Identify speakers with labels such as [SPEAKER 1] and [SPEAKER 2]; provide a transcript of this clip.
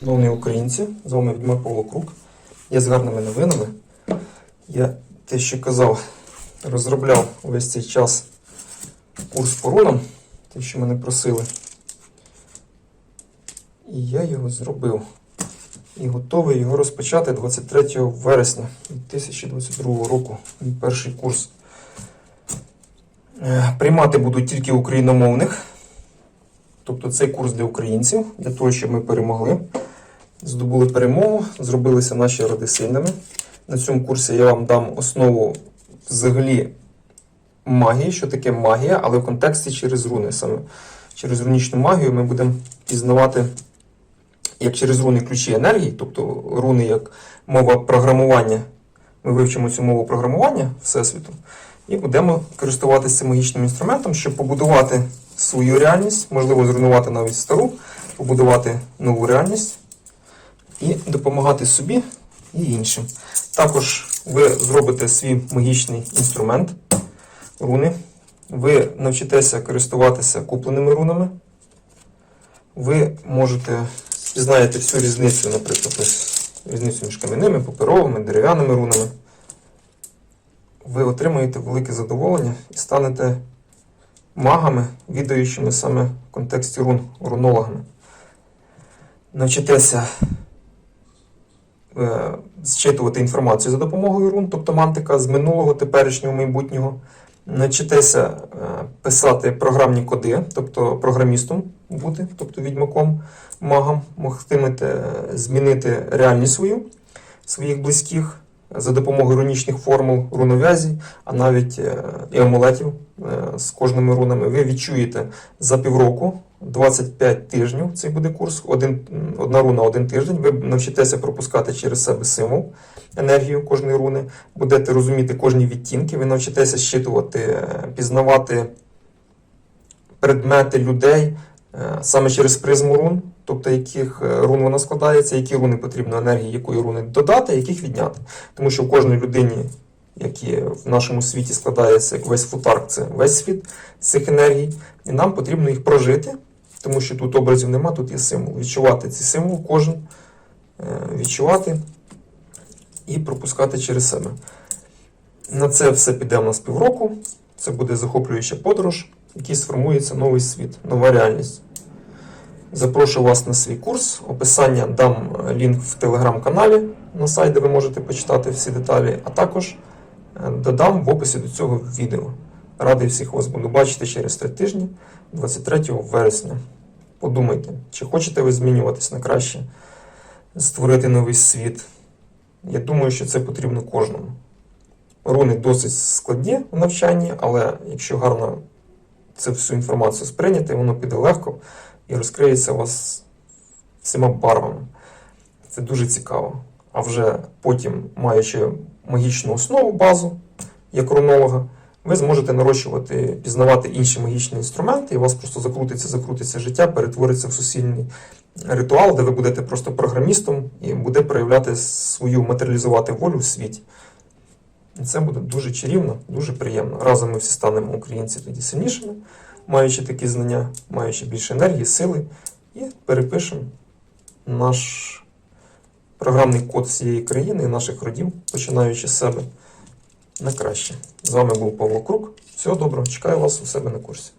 [SPEAKER 1] Шановні українці, з вами Відьмар Павло Крук. Я з гарними новинами. Я те, що казав, розробляв весь цей час курс по рунам, те, що мене просили. І я його зробив. І готовий його розпочати 23 вересня 2022 року. Мій перший курс. Е, Приймати будуть тільки україномовних. Тобто цей курс для українців, для того, щоб ми перемогли. Здобули перемогу, зробилися наші роди сильними. На цьому курсі я вам дам основу взагалі магії, що таке магія, але в контексті через руни. Саме через рунічну магію ми будемо пізнавати як через руни ключі енергії, тобто руни як мова програмування. Ми вивчимо цю мову програмування Всесвіту і будемо користуватися цим магічним інструментом, щоб побудувати свою реальність, можливо, зруйнувати навіть стару, побудувати нову реальність і допомагати собі і іншим. Також ви зробите свій магічний інструмент руни. Ви навчитеся користуватися купленими рунами. Ви можете пізнаєте всю різницю, наприклад, ось різницю між кам'яними, паперовими, дерев'яними рунами. Ви отримаєте велике задоволення і станете магами, відаючими саме в контексті рун, рунологами. Навчитеся зчитувати інформацію за допомогою рун, тобто мантика з минулого, теперішнього, майбутнього. Навчитеся е, писати програмні коди, тобто програмістом бути, тобто відьмаком, магом, могтимете е, змінити реальність свою, своїх близьких за допомогою рунічних формул, руновязі, а навіть е, і амулетів е, з кожними рунами. Ви відчуєте за півроку, 25 тижнів цей буде курс, один, одна руна один тиждень. Ви навчитеся пропускати через себе символ, енергію кожної руни, будете розуміти кожні відтінки, ви навчитеся щитувати, е, пізнавати предмети людей саме через призму рун, тобто яких е, рун вона складається, які руни потрібно енергії, якої руни додати, яких відняти. Тому що в кожній людині, які в нашому світі складається як весь футарк, це весь світ цих енергій, і нам потрібно їх прожити, тому що тут образів нема, тут є символ. Відчувати ці символ, кожен е, відчувати і пропускати через себе. На це все піде в нас півроку. Це буде захоплююча подорож, в якій сформується новий світ, нова реальність. Запрошую вас на свій курс. Описання дам е, лінк в телеграм-каналі на сайт, де ви можете почитати всі деталі, а також е, додам в описі до цього відео. Радий всіх вас буду бачити через 3 тижні, 23 вересня. Подумайте, чи хочете ви змінюватись на краще, створити новий світ. Я думаю, що це потрібно кожному. Руни досить складні в навчанні, але якщо гарно цю всю інформацію сприйняти, воно піде легко і розкриється у вас всіма барвами. Це дуже цікаво. А вже потім, маючи магічну основу, базу, як рунолога, ви зможете нарощувати, пізнавати інші магічні інструменти, і у вас просто закрутиться, закрутиться життя, перетвориться в суцільний ритуал, де ви будете просто програмістом і буде проявляти свою матеріалізувати волю в світі. І це буде дуже чарівно, дуже приємно. Разом ми всі станемо українці тоді сильнішими, маючи такі знання, маючи більше енергії, сили, і перепишемо наш програмний код всієї країни і наших родів, починаючи з себе на краще. З вами був Павло Крук. Всього доброго, чекаю вас у себе на курсі.